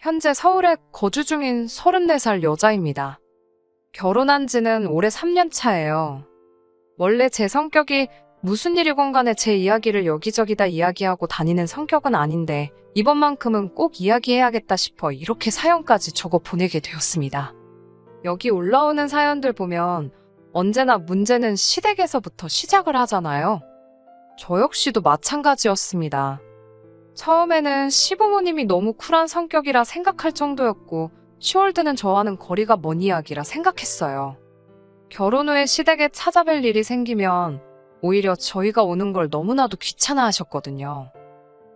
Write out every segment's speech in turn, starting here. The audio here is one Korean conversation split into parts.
현재 서울에 거주 중인 34살 여자입니다. 결혼한 지는 올해 3년 차예요. 원래 제 성격이 무슨 일이건 간에 제 이야기를 여기저기 다 이야기하고 다니는 성격은 아닌데 이번만큼은 꼭 이야기해야겠다 싶어 이렇게 사연까지 적어 보내게 되었습니다. 여기 올라오는 사연들 보면 언제나 문제는 시댁에서부터 시작을 하잖아요. 저 역시도 마찬가지였습니다. 처음에는 시부모님이 너무 쿨한 성격이라 생각할 정도였고, 시월드는 저와는 거리가 먼 이야기라 생각했어요. 결혼 후에 시댁에 찾아뵐 일이 생기면 오히려 저희가 오는 걸 너무나도 귀찮아 하셨거든요.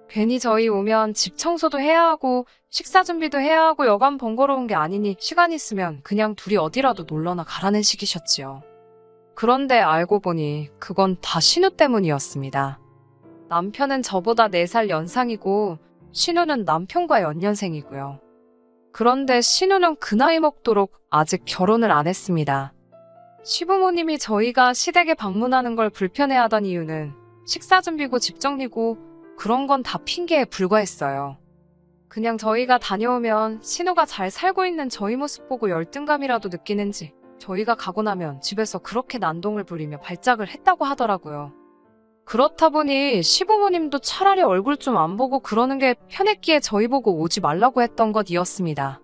괜히 저희 오면 집 청소도 해야 하고 식사 준비도 해야 하고 여간 번거로운 게 아니니 시간 있으면 그냥 둘이 어디라도 놀러나 가라는 식이셨지요. 그런데 알고 보니 그건 다 신우 때문이었습니다. 남편은 저보다 4살 연상이고 신우는 남편과 연년생이고요. 그런데 신우는 그 나이 먹도록 아직 결혼을 안 했습니다. 시부모님이 저희가 시댁에 방문하는 걸 불편해하던 이유는 식사 준비고 집 정리고 그런 건 다 핑계에 불과했어요. 그냥 저희가 다녀오면 신우가 잘 살고 있는 저희 모습 보고 열등감이라도 느끼는지 저희가 가고 나면 집에서 그렇게 난동을 부리며 발작을 했다고 하더라고요. 그렇다 보니 시부모님도 차라리 얼굴 좀 안 보고 그러는 게 편했기에 저희 보고 오지 말라고 했던 것이었습니다.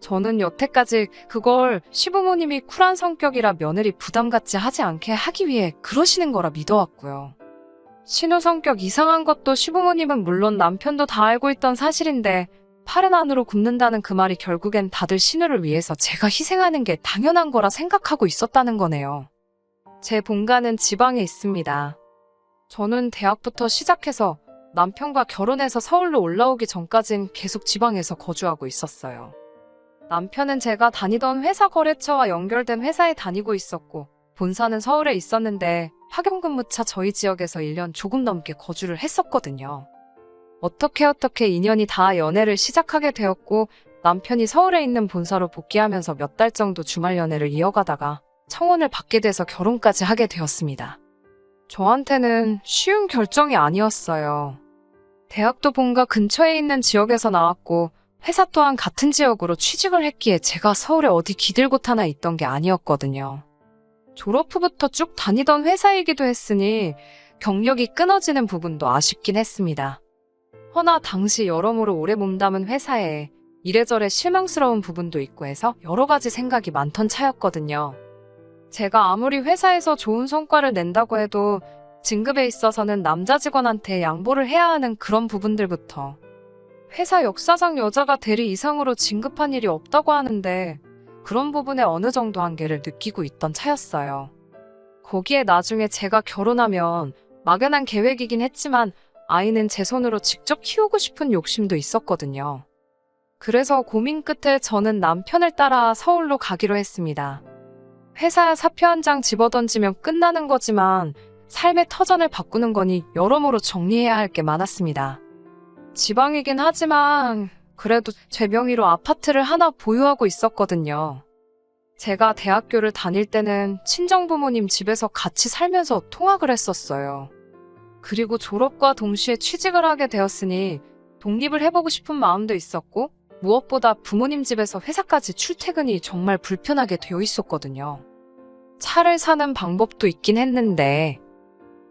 저는 여태까지 그걸 시부모님이 쿨한 성격이라 며느리 부담 갖지 하지 않게 하기 위해 그러시는 거라 믿어왔고요. 신우 성격 이상한 것도 시부모님은 물론 남편도 다 알고 있던 사실인데 팔은 안으로 굽는다는 그 말이 결국엔 다들 신우를 위해서 제가 희생하는 게 당연한 거라 생각하고 있었다는 거네요. 제 본가는 지방에 있습니다. 저는 대학부터 시작해서 남편과 결혼해서 서울로 올라오기 전까진 계속 지방에서 거주하고 있었어요. 남편은 제가 다니던 회사 거래처와 연결된 회사에 다니고 있었고, 본사는 서울에 있었는데 파견근무차 저희 지역에서 1년 조금 넘게 거주를 했었거든요. 어떻게 어떻게 인연이 다 연애를 시작하게 되었고, 남편이 서울에 있는 본사로 복귀하면서 몇 달 정도 주말 연애를 이어가다가 청혼을 받게 돼서 결혼까지 하게 되었습니다. 저한테는 쉬운 결정이 아니었어요. 대학도 본가 근처에 있는 지역에서 나왔고, 회사 또한 같은 지역으로 취직을 했기에 제가 서울에 어디 기들곳 하나 있던 게 아니었거든요. 졸업 후부터 쭉 다니던 회사이기도 했으니 경력이 끊어지는 부분도 아쉽긴 했습니다. 허나 당시 여러모로 오래 몸담은 회사에 이래저래 실망스러운 부분도 있고 해서 여러 가지 생각이 많던 차였거든요. 제가 아무리 회사에서 좋은 성과를 낸다고 해도 진급에 있어서는 남자 직원한테 양보를 해야 하는 그런 부분들부터 회사 역사상 여자가 대리 이상으로 진급한 일이 없다고 하는데 그런 부분에 어느 정도 한계를 느끼고 있던 차였어요. 거기에 나중에 제가 결혼하면 막연한 계획이긴 했지만 아이는 제 손으로 직접 키우고 싶은 욕심도 있었거든요. 그래서 고민 끝에 저는 남편을 따라 서울로 가기로 했습니다. 회사 사표 한 장 집어던지면 끝나는 거지만 삶의 터전을 바꾸는 거니 여러모로 정리해야 할 게 많았습니다. 지방이긴 하지만 그래도 제 명의로 아파트를 하나 보유하고 있었거든요. 제가 대학교를 다닐 때는 친정부모님 집에서 같이 살면서 통학을 했었어요. 그리고 졸업과 동시에 취직을 하게 되었으니 독립을 해보고 싶은 마음도 있었고 무엇보다 부모님 집에서 회사까지 출퇴근이 정말 불편하게 되어 있었거든요. 차를 사는 방법도 있긴 했는데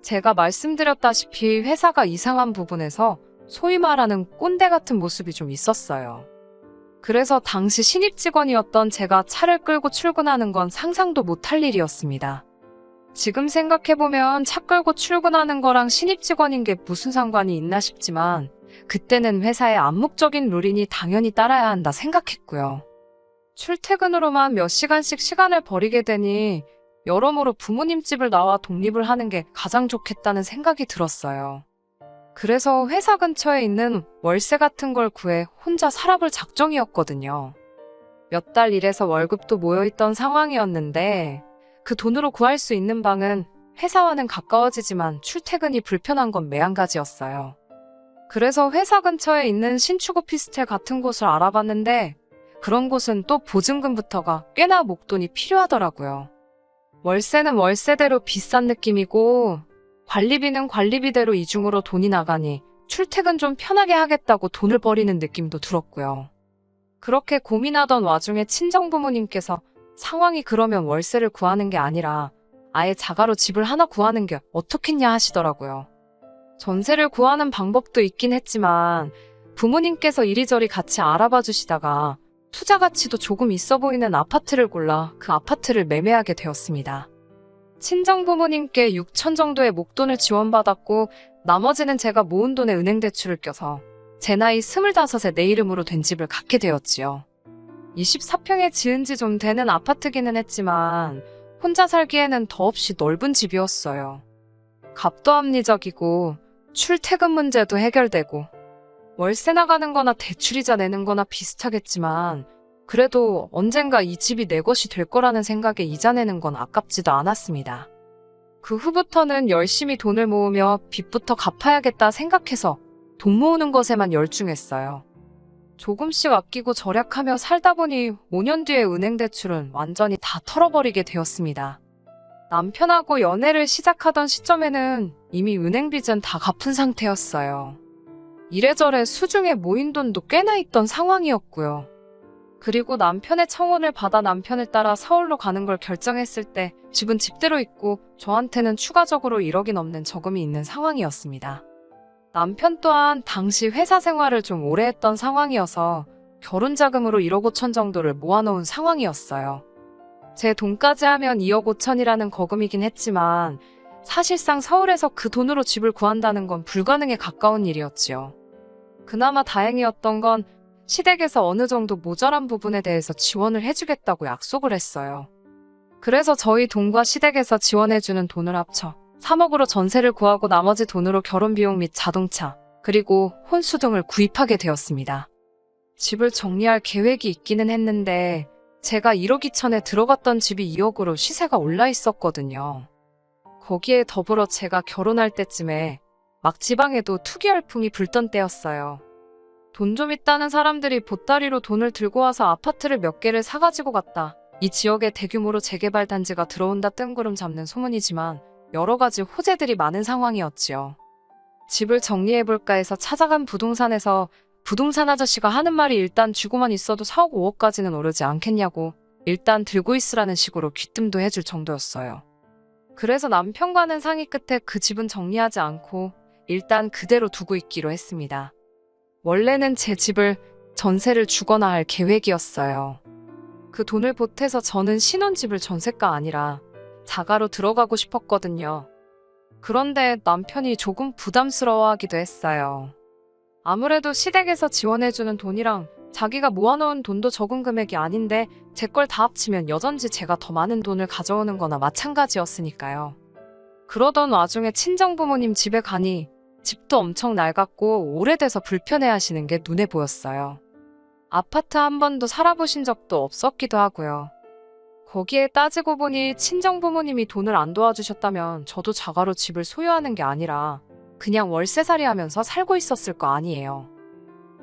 제가 말씀드렸다시피 회사가 이상한 부분에서 소위 말하는 꼰대 같은 모습이 좀 있었어요. 그래서 당시 신입 직원이었던 제가 차를 끌고 출근하는 건 상상도 못할 일이었습니다. 지금 생각해보면 차 끌고 출근하는 거랑 신입 직원인 게 무슨 상관이 있나 싶지만 그때는 회사의 암묵적인 룰이니 당연히 따라야 한다 생각했고요. 출퇴근으로만 몇 시간씩 시간을 버리게 되니 여러모로 부모님 집을 나와 독립을 하는 게 가장 좋겠다는 생각이 들었어요. 그래서 회사 근처에 있는 월세 같은 걸 구해 혼자 살아볼 작정이었거든요. 몇 달 일해서 월급도 모여있던 상황이었는데 그 돈으로 구할 수 있는 방은 회사와는 가까워지지만 출퇴근이 불편한 건 매한가지였어요. 그래서 회사 근처에 있는 신축 오피스텔 같은 곳을 알아봤는데 그런 곳은 또 보증금부터가 꽤나 목돈이 필요하더라고요. 월세는 월세대로 비싼 느낌이고 관리비는 관리비대로 이중으로 돈이 나가니 출퇴근 좀 편하게 하겠다고 돈을 버리는 느낌도 들었고요. 그렇게 고민하던 와중에 친정 부모님께서 상황이 그러면 월세를 구하는 게 아니라 아예 자가로 집을 하나 구하는 게 어떻겠냐 하시더라고요. 전세를 구하는 방법도 있긴 했지만 부모님께서 이리저리 같이 알아봐 주시다가 투자 가치도 조금 있어 보이는 아파트를 골라 그 아파트를 매매하게 되었습니다. 친정 부모님께 6천 정도의 목돈을 지원받았고 나머지는 제가 모은 돈에 은행 대출을 껴서 제 나이 25에 내 이름으로 된 집을 갖게 되었지요. 24평에 지은 지 좀 되는 아파트기는 했지만 혼자 살기에는 더없이 넓은 집이었어요. 값도 합리적이고 출퇴근 문제도 해결되고 월세 나가는 거나 대출이자 내는 거나 비슷하겠지만 그래도 언젠가 이 집이 내 것이 될 거라는 생각에 이자 내는 건 아깝지도 않았습니다. 그 후부터는 열심히 돈을 모으며 빚부터 갚아야겠다 생각해서 돈 모으는 것에만 열중했어요. 조금씩 아끼고 절약하며 살다 보니 5년 뒤에 은행 대출은 완전히 다 털어버리게 되었습니다. 남편하고 연애를 시작하던 시점에는 이미 은행 빚은 다 갚은 상태였어요. 이래저래 수중에 모인 돈도 꽤나 있던 상황이었고요. 그리고 남편의 청혼을 받아 남편을 따라 서울로 가는 걸 결정했을 때 집은 집대로 있고 저한테는 추가적으로 1억이 넘는 저금이 있는 상황이었습니다. 남편 또한 당시 회사 생활을 좀 오래 했던 상황이어서 결혼 자금으로 1억 5천 정도를 모아놓은 상황이었어요. 제 돈까지 하면 2억 5천이라는 거금이긴 했지만 사실상 서울에서 그 돈으로 집을 구한다는 건 불가능에 가까운 일이었지요. 그나마 다행이었던 건 시댁에서 어느 정도 모자란 부분에 대해서 지원을 해주겠다고 약속을 했어요. 그래서 저희 돈과 시댁에서 지원해주는 돈을 합쳐 3억으로 전세를 구하고 나머지 돈으로 결혼 비용 및 자동차, 그리고 혼수 등을 구입하게 되었습니다. 집을 정리할 계획이 있기는 했는데 제가 1억 2천에 들어갔던 집이 2억으로 시세가 올라 있었거든요. 거기에 더불어 제가 결혼할 때쯤에 막 지방에도 투기 열풍이 불던 때였어요. 돈 좀 있다는 사람들이 보따리로 돈을 들고 와서 아파트를 몇 개를 사가지고 갔다. 이 지역에 대규모로 재개발 단지가 들어온다 뜬구름 잡는 소문이지만 여러 가지 호재들이 많은 상황이었지요. 집을 정리해볼까 해서 찾아간 부동산에서 부동산 아저씨가 하는 말이 일단 쥐고만 있어도 4억 5억까지는 오르지 않겠냐고 일단 들고 있으라는 식으로 귀뜸도 해줄 정도였어요. 그래서 남편과는 상의 끝에 그 집은 정리하지 않고 일단 그대로 두고 있기로 했습니다. 원래는 제 집을 전세를 주거나 할 계획이었어요. 그 돈을 보태서 저는 신혼집을 전세가 아니라 자가로 들어가고 싶었거든요. 그런데 남편이 조금 부담스러워하기도 했어요. 아무래도 시댁에서 지원해주는 돈이랑 자기가 모아놓은 돈도 적은 금액이 아닌데 제 걸 다 합치면 여전지 제가 더 많은 돈을 가져오는 거나 마찬가지였으니까요. 그러던 와중에 친정부모님 집에 가니 집도 엄청 낡았고 오래돼서 불편해 하시는 게 눈에 보였어요. 아파트 한 번도 살아보신 적도 없었기도 하고요. 거기에 따지고 보니 친정 부모님이 돈을 안 도와주셨다면 저도 자가로 집을 소유하는 게 아니라 그냥 월세살이 하면서 살고 있었을 거 아니에요.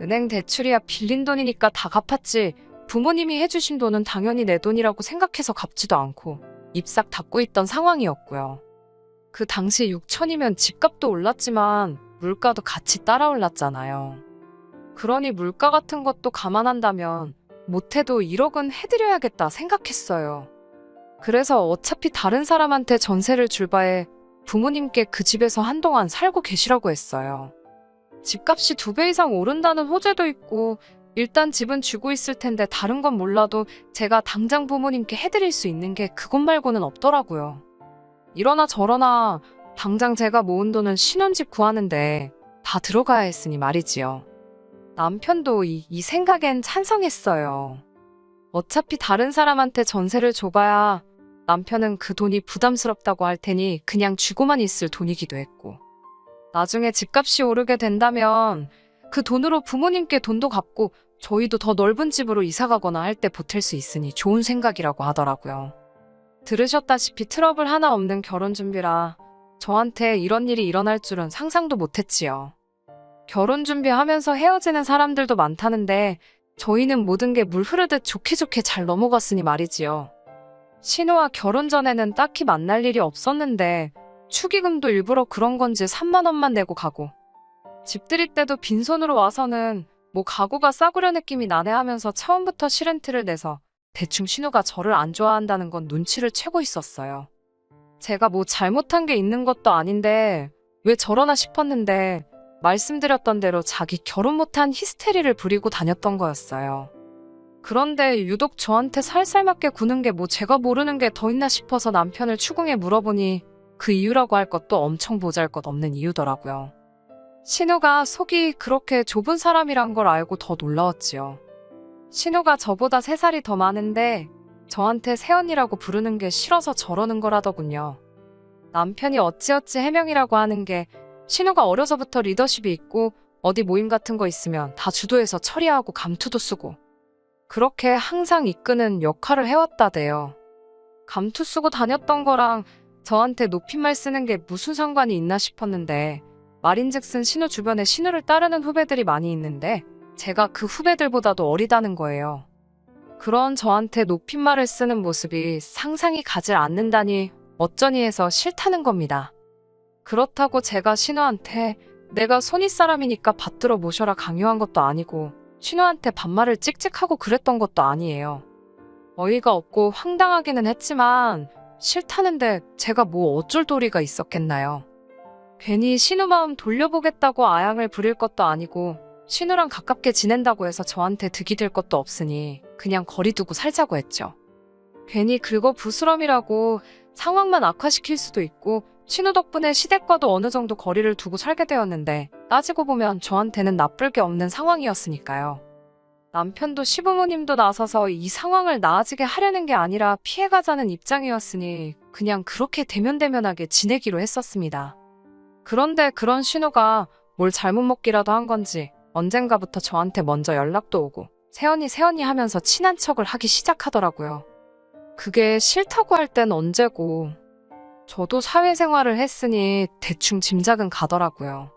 은행 대출이야 빌린 돈이니까 다 갚았지 부모님이 해주신 돈은 당연히 내 돈이라고 생각해서 갚지도 않고 입싹 닫고 있던 상황이었고요. 그 당시 6천이면 집값도 올랐지만 물가도 같이 따라 올랐잖아요. 그러니 물가 같은 것도 감안한다면 못해도 1억은 해드려야겠다 생각했어요. 그래서 어차피 다른 사람한테 전세를 줄 바에 부모님께 그 집에서 한동안 살고 계시라고 했어요. 집값이 두 배 이상 오른다는 호재도 있고 일단 집은 쥐고 있을 텐데 다른 건 몰라도 제가 당장 부모님께 해드릴 수 있는 게 그것 말고는 없더라고요. 이러나 저러나 당장 제가 모은 돈은 신혼집 구하는데 다 들어가야 했으니 말이지요. 남편도 이, 이 생각엔 찬성했어요. 어차피 다른 사람한테 전세를 줘봐야 남편은 그 돈이 부담스럽다고 할 테니 그냥 쥐고만 있을 돈이기도 했고. 나중에 집값이 오르게 된다면 그 돈으로 부모님께 돈도 갚고 저희도 더 넓은 집으로 이사 가거나 할 때 보탤 수 있으니 좋은 생각이라고 하더라고요. 들으셨다시피 트러블 하나 없는 결혼 준비라 저한테 이런 일이 일어날 줄은 상상도 못했지요. 결혼 준비하면서 헤어지는 사람들도 많다는데 저희는 모든 게 물 흐르듯 좋게 좋게 잘 넘어갔으니 말이지요. 신우와 결혼 전에는 딱히 만날 일이 없었는데 축의금도 일부러 그런 건지 3만 원만 내고 가고 집 들일 때도 빈손으로 와서는 뭐 가구가 싸구려 느낌이 나네 하면서 처음부터 티를 내서 대충 신우가 저를 안 좋아한다는 건 눈치를 채고 있었어요. 제가 뭐 잘못한 게 있는 것도 아닌데 왜 저러나 싶었는데 말씀드렸던 대로 자기 결혼 못한 히스테리를 부리고 다녔던 거였어요. 그런데 유독 저한테 살살 맞게 구는 게 뭐 제가 모르는 게 더 있나 싶어서 남편을 추궁해 물어보니 그 이유라고 할 것도 엄청 보잘 것 없는 이유더라고요. 신우가 속이 그렇게 좁은 사람이란 걸 알고 더 놀라웠지요. 신우가 저보다 3살이 더 많은데 저한테 새언니라고 부르는 게 싫어서 저러는 거라더군요. 남편이 어찌어찌 해명이라고 하는 게 신우가 어려서부터 리더십이 있고 어디 모임 같은 거 있으면 다 주도해서 처리하고 감투도 쓰고 그렇게 항상 이끄는 역할을 해왔다대요. 감투 쓰고 다녔던 거랑 저한테 높임말 쓰는 게 무슨 상관이 있나 싶었는데 말인즉슨 신우 주변에 신우를 따르는 후배들이 많이 있는데 제가 그 후배들보다도 어리다는 거예요. 그런 저한테 높임말을 쓰는 모습이 상상이 가질 않는다니 어쩌니 해서 싫다는 겁니다. 그렇다고 제가 신우한테 내가 손윗 사람이니까 받들어 모셔라 강요한 것도 아니고 신우한테 반말을 찍찍하고 그랬던 것도 아니에요. 어이가 없고 황당하기는 했지만 싫다는데 제가 뭐 어쩔 도리가 있었겠나요. 괜히 신우 마음 돌려보겠다고 아양을 부릴 것도 아니고 신우랑 가깝게 지낸다고 해서 저한테 득이 될 것도 없으니 그냥 거리 두고 살자고 했죠. 괜히 긁어 부스럼이라고 상황만 악화시킬 수도 있고 신우 덕분에 시댁과도 어느 정도 거리를 두고 살게 되었는데 따지고 보면 저한테는 나쁠 게 없는 상황이었으니까요. 남편도 시부모님도 나서서 이 상황을 나아지게 하려는 게 아니라 피해가자는 입장이었으니 그냥 그렇게 대면대면하게 지내기로 했었습니다. 그런데 그런 신우가 뭘 잘못 먹기라도 한 건지 언젠가부터 저한테 먼저 연락도 오고 세연이 세연이 하면서 친한 척을 하기 시작하더라고요. 그게 싫다고 할 땐 언제고 저도 사회생활을 했으니 대충 짐작은 가더라고요.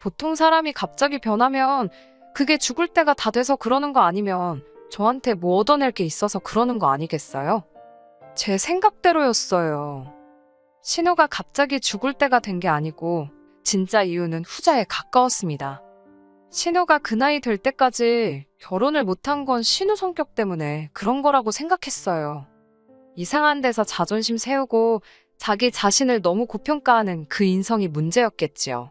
보통 사람이 갑자기 변하면 그게 죽을 때가 다 돼서 그러는 거 아니면 저한테 뭐 얻어낼 게 있어서 그러는 거 아니겠어요? 제 생각대로였어요. 신우가 갑자기 죽을 때가 된 게 아니고 진짜 이유는 후자에 가까웠습니다. 신우가 그 나이 될 때까지 결혼을 못한 건 신우 성격 때문에 그런 거라고 생각했어요. 이상한 데서 자존심 세우고 자기 자신을 너무 고평가하는 그 인성이 문제였겠지요.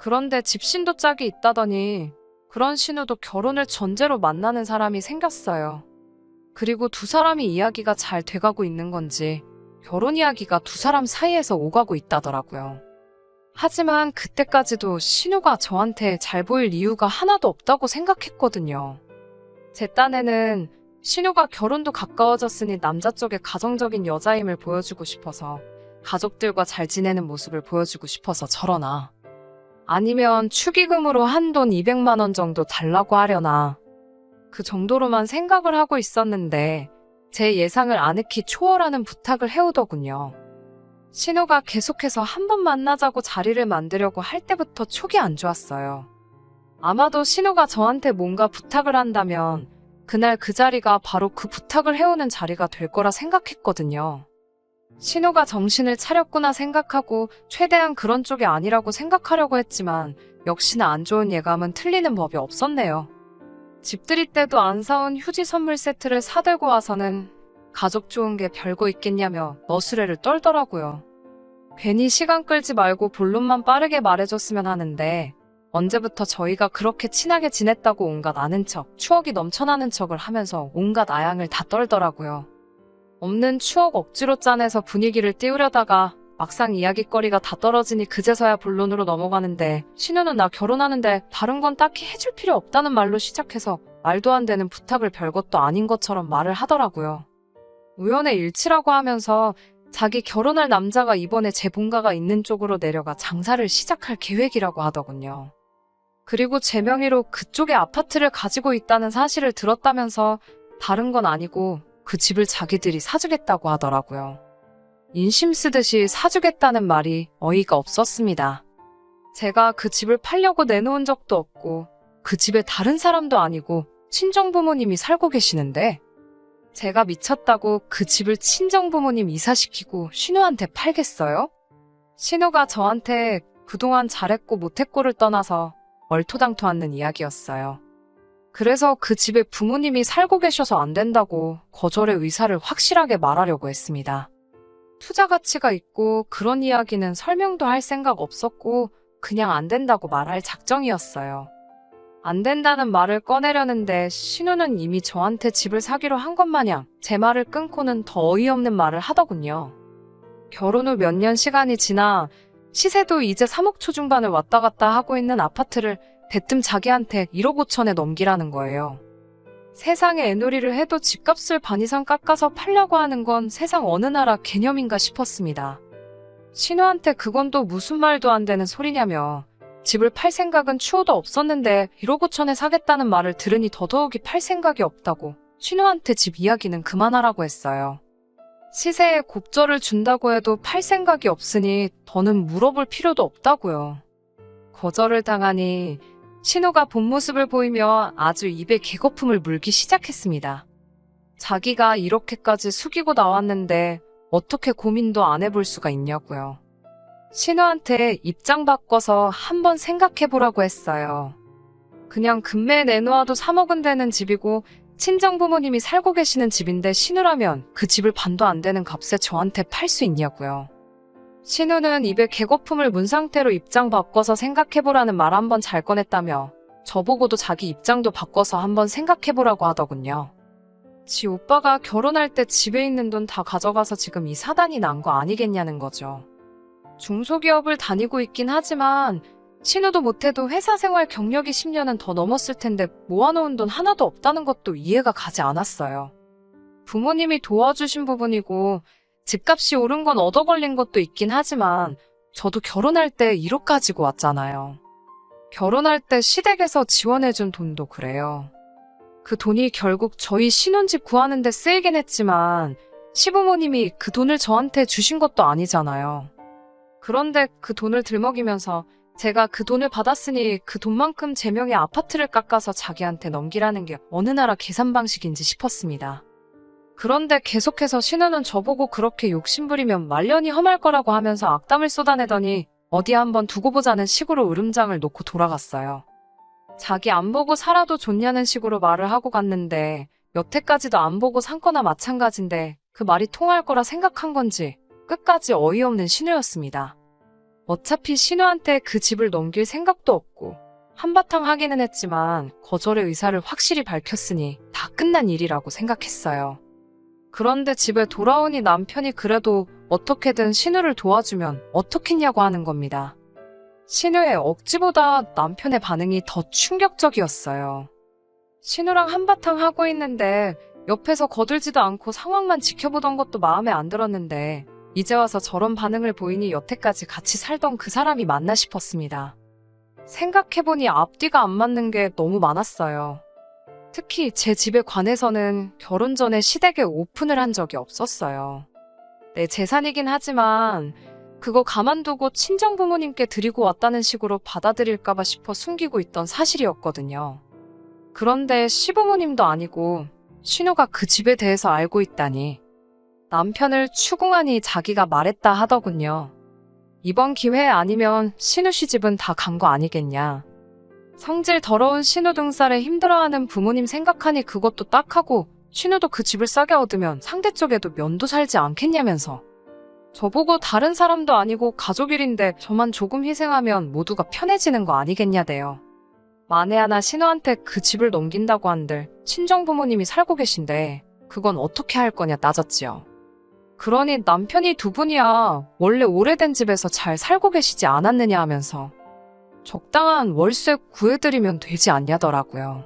그런데 집신도 짝이 있다더니 그런 신우도 결혼을 전제로 만나는 사람이 생겼어요. 그리고 두 사람이 이야기가 잘 돼가고 있는 건지 결혼 이야기가 두 사람 사이에서 오가고 있다더라고요. 하지만 그때까지도 신우가 저한테 잘 보일 이유가 하나도 없다고 생각했거든요. 제 딴에는 신우가 결혼도 가까워졌으니 남자 쪽에 가정적인 여자임을 보여주고 싶어서 가족들과 잘 지내는 모습을 보여주고 싶어서 저러나 아니면 축의금으로 한 돈 200만 원 정도 달라고 하려나 그 정도로만 생각을 하고 있었는데 제 예상을 아늑히 초월하는 부탁을 해오더군요. 신우가 계속해서 한 번 만나자고 자리를 만들려고 할 때부터 촉이 안 좋았어요. 아마도 신우가 저한테 뭔가 부탁을 한다면 그날 그 자리가 바로 그 부탁을 해오는 자리가 될 거라 생각했거든요. 신우가 정신을 차렸구나 생각하고 최대한 그런 쪽이 아니라고 생각하려고 했지만 역시나 안 좋은 예감은 틀리는 법이 없었네요. 집들이 때도 안 사온 휴지 선물 세트를 사들고 와서는 가족 좋은 게 별거 있겠냐며 너스레를 떨더라고요. 괜히 시간 끌지 말고 본론만 빠르게 말해줬으면 하는데 언제부터 저희가 그렇게 친하게 지냈다고 온갖 아는 척, 추억이 넘쳐나는 척을 하면서 온갖 아양을 다 떨더라고요. 없는 추억 억지로 짜내서 분위기를 띄우려다가 막상 이야기거리가 다 떨어지니 그제서야 본론으로 넘어가는데 신우는 나 결혼하는데 다른 건 딱히 해줄 필요 없다는 말로 시작해서 말도 안 되는 부탁을 별것도 아닌 것처럼 말을 하더라고요. 우연의 일치라고 하면서 자기 결혼할 남자가 이번에 제 본가가 있는 쪽으로 내려가 장사를 시작할 계획이라고 하더군요. 그리고 제 명의로 그쪽에 아파트를 가지고 있다는 사실을 들었다면서 다른 건 아니고 그 집을 자기들이 사주겠다고 하더라고요. 인심 쓰듯이 사주겠다는 말이 어이가 없었습니다. 제가 그 집을 팔려고 내놓은 적도 없고 그 집에 다른 사람도 아니고 친정 부모님이 살고 계시는데 제가 미쳤다고 그 집을 친정 부모님 이사시키고 신우한테 팔겠어요? 신우가 저한테 그동안 잘했고 못했고를 떠나서 얼토당토 않는 이야기였어요. 그래서 그 집에 부모님이 살고 계셔서 안 된다고 거절의 의사를 확실하게 말하려고 했습니다. 투자 가치가 있고 그런 이야기는 설명도 할 생각 없었고 그냥 안 된다고 말할 작정이었어요. 안 된다는 말을 꺼내려는데 신우는 이미 저한테 집을 사기로 한 것 마냥 제 말을 끊고는 더 어이없는 말을 하더군요. 결혼 후 몇 년 시간이 지나 시세도 이제 3억 초중반을 왔다 갔다 하고 있는 아파트를 대뜸 자기한테 1억 5천에 넘기라는 거예요. 세상에 애놀이를 해도 집값을 반 이상 깎아서 팔려고 하는 건 세상 어느 나라 개념인가 싶었습니다. 신우한테 그건 또 무슨 말도 안 되는 소리냐며 집을 팔 생각은 추호도 없었는데 1억 5천에 사겠다는 말을 들으니 더더욱이 팔 생각이 없다고 신우한테 집 이야기는 그만하라고 했어요. 시세에 곱절을 준다고 해도 팔 생각이 없으니 더는 물어볼 필요도 없다고요. 거절을 당하니 신우가 본 모습을 보이며 아주 입에 개거품을 물기 시작했습니다. 자기가 이렇게까지 숙이고 나왔는데 어떻게 고민도 안 해볼 수가 있냐고요. 신우한테 입장 바꿔서 한번 생각해보라고 했어요. 그냥 금매에 내놓아도 3억은 되는 집이고 친정 부모님이 살고 계시는 집인데 신우라면 그 집을 반도 안 되는 값에 저한테 팔 수 있냐고요. 신우는 입에 개거품을 문 상태로 입장 바꿔서 생각해보라는 말 한번 잘 꺼냈다며 저보고도 자기 입장도 바꿔서 한번 생각해보라고 하더군요. 지 오빠가 결혼할 때 집에 있는 돈 다 가져가서 지금 이 사단이 난 거 아니겠냐는 거죠. 중소기업을 다니고 있긴 하지만 신우도 못해도 회사 생활 경력이 10년은 더 넘었을 텐데 모아놓은 돈 하나도 없다는 것도 이해가 가지 않았어요. 부모님이 도와주신 부분이고 집값이 오른 건 얻어 걸린 것도 있긴 하지만 저도 결혼할 때 1억 가지고 왔잖아요. 결혼할 때 시댁에서 지원해준 돈도 그래요. 그 돈이 결국 저희 신혼집 구하는 데 쓰이긴 했지만 시부모님이 그 돈을 저한테 주신 것도 아니잖아요. 그런데 그 돈을 들먹이면서 제가 그 돈을 받았으니 그 돈만큼 제 명의 아파트를 깎아서 자기한테 넘기라는 게 어느 나라 계산 방식인지 싶었습니다. 그런데 계속해서 신우는 저보고 그렇게 욕심부리면 말년이 험할 거라고 하면서 악담을 쏟아내더니 어디 한번 두고 보자는 식으로 으름장을 놓고 돌아갔어요. 자기 안 보고 살아도 좋냐는 식으로 말을 하고 갔는데 여태까지도 안 보고 산 거나 마찬가지인데 그 말이 통할 거라 생각한 건지 끝까지 어이없는 신우였습니다. 어차피 신우한테 그 집을 넘길 생각도 없고 한바탕 하기는 했지만 거절의 의사를 확실히 밝혔으니 다 끝난 일이라고 생각했어요. 그런데 집에 돌아오니 남편이 그래도 어떻게든 신우를 도와주면 어떻겠냐고 하는 겁니다. 신우의 억지보다 남편의 반응이 더 충격적이었어요. 신우랑 한바탕 하고 있는데 옆에서 거들지도 않고 상황만 지켜보던 것도 마음에 안 들었는데 이제 와서 저런 반응을 보이니 여태까지 같이 살던 그 사람이 맞나 싶었습니다. 생각해보니 앞뒤가 안 맞는 게 너무 많았어요. 특히 제 집에 관해서는 결혼 전에 시댁에 오픈을 한 적이 없었어요. 내 재산이긴 하지만 그거 가만두고 친정 부모님께 드리고 왔다는 식으로 받아들일까봐 싶어 숨기고 있던 사실이었거든요. 그런데 시부모님도 아니고 신우가 그 집에 대해서 알고 있다니 남편을 추궁하니 자기가 말했다 하더군요. 이번 기회 아니면 신우 씨 집은 다 간 거 아니겠냐. 성질 더러운 신우 등살에 힘들어하는 부모님 생각하니 그것도 딱하고 신우도 그 집을 싸게 얻으면 상대 쪽에도 면도 살지 않겠냐면서. 저보고 다른 사람도 아니고 가족 일인데 저만 조금 희생하면 모두가 편해지는 거 아니겠냐대요. 만에 하나 신우한테 그 집을 넘긴다고 한들 친정 부모님이 살고 계신데 그건 어떻게 할 거냐 따졌지요. 그러니 남편이 두 분이야 원래 오래된 집에서 잘 살고 계시지 않았느냐 하면서 적당한 월세 구해드리면 되지 않냐더라고요.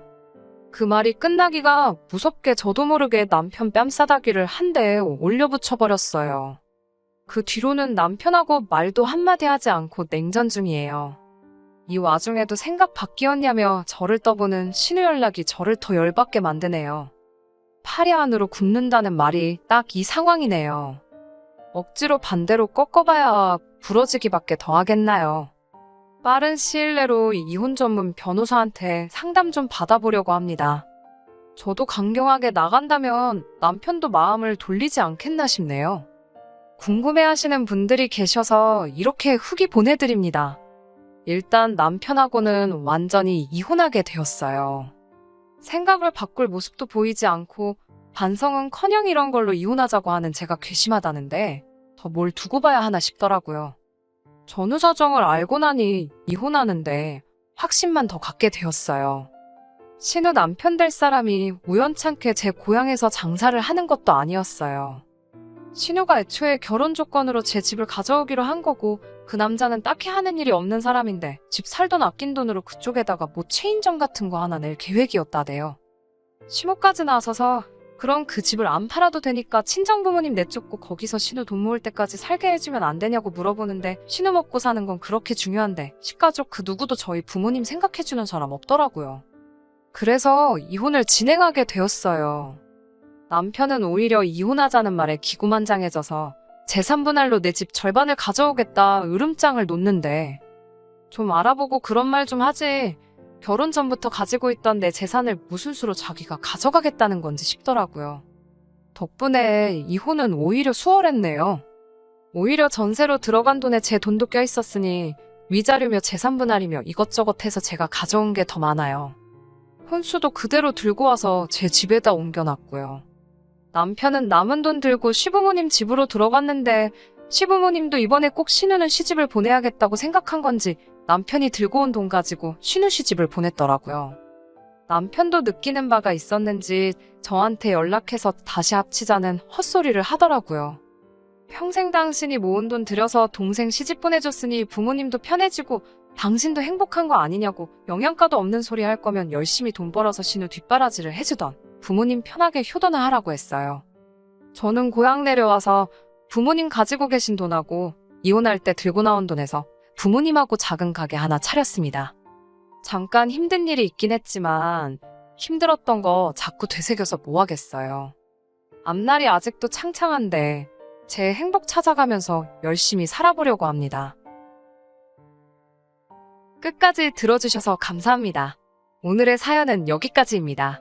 그 말이 끝나기가 무섭게 저도 모르게 남편 뺨싸다기를 한대 올려붙여버렸어요. 그 뒤로는 남편하고 말도 한마디 하지 않고 냉전 중이에요. 이 와중에도 생각 바뀌었냐며 저를 떠보는 신우 연락이 저를 더 열받게 만드네요. 파리 안으로 굽는다는 말이 딱 이 상황이네요. 억지로 반대로 꺾어봐야 부러지기밖에 더 하겠나요. 빠른 시일 내로 이혼 전문 변호사한테 상담 좀 받아보려고 합니다. 저도 강경하게 나간다면 남편도 마음을 돌리지 않겠나 싶네요. 궁금해 하시는 분들이 계셔서 이렇게 후기 보내드립니다. 일단 남편하고는 완전히 이혼하게 되었어요. 생각을 바꿀 모습도 보이지 않고 반성은 커녕 이런 걸로 이혼하자고 하는 제가 괘씸하다는데 더 뭘 두고 봐야 하나 싶더라고요. 전후 사정을 알고 나니 이혼하는데 확신만 더 갖게 되었어요. 신우 남편 될 사람이 우연찮게 제 고향에서 장사를 하는 것도 아니었어요. 신우가 애초에 결혼 조건으로 제 집을 가져오기로 한 거고 그 남자는 딱히 하는 일이 없는 사람인데 집 살던 아낀 돈으로 그쪽에다가 뭐 체인점 같은 거 하나 낼 계획이었다대요. 시모까지 나서서 그럼 그 집을 안 팔아도 되니까 친정 부모님 내쫓고 거기서 신우 돈 모을 때까지 살게 해주면 안 되냐고 물어보는데 신우 먹고 사는 건 그렇게 중요한데 식가족 그 누구도 저희 부모님 생각해주는 사람 없더라고요. 그래서 이혼을 진행하게 되었어요. 남편은 오히려 이혼하자는 말에 기고만장해져서 재산 분할로 내 집 절반을 가져오겠다 으름장을 놓는데 좀 알아보고 그런 말 좀 하지. 결혼 전부터 가지고 있던 내 재산을 무슨 수로 자기가 가져가겠다는 건지 싶더라고요. 덕분에 이혼은 오히려 수월했네요. 오히려 전세로 들어간 돈에 제 돈도 껴있었으니 위자료며 재산 분할이며 이것저것 해서 제가 가져온 게 더 많아요. 혼수도 그대로 들고 와서 제 집에다 옮겨놨고요. 남편은 남은 돈 들고 시부모님 집으로 들어갔는데 시부모님도 이번에 꼭 신우는 시집을 보내야겠다고 생각한 건지 남편이 들고 온 돈 가지고 신우 시집을 보냈더라고요. 남편도 느끼는 바가 있었는지 저한테 연락해서 다시 합치자는 헛소리를 하더라고요. 평생 당신이 모은 돈 들여서 동생 시집 보내줬으니 부모님도 편해지고 당신도 행복한 거 아니냐고 영양가도 없는 소리 할 거면 열심히 돈 벌어서 신우 뒷바라지를 해주던 부모님 편하게 효도나 하라고 했어요. 저는 고향 내려와서 부모님 가지고 계신 돈하고 이혼할 때 들고 나온 돈에서 부모님하고 작은 가게 하나 차렸습니다. 잠깐 힘든 일이 있긴 했지만 힘들었던 거 자꾸 되새겨서 뭐 하겠어요. 앞날이 아직도 창창한데 제 행복 찾아가면서 열심히 살아보려고 합니다. 끝까지 들어주셔서 감사합니다. 오늘의 사연은 여기까지입니다.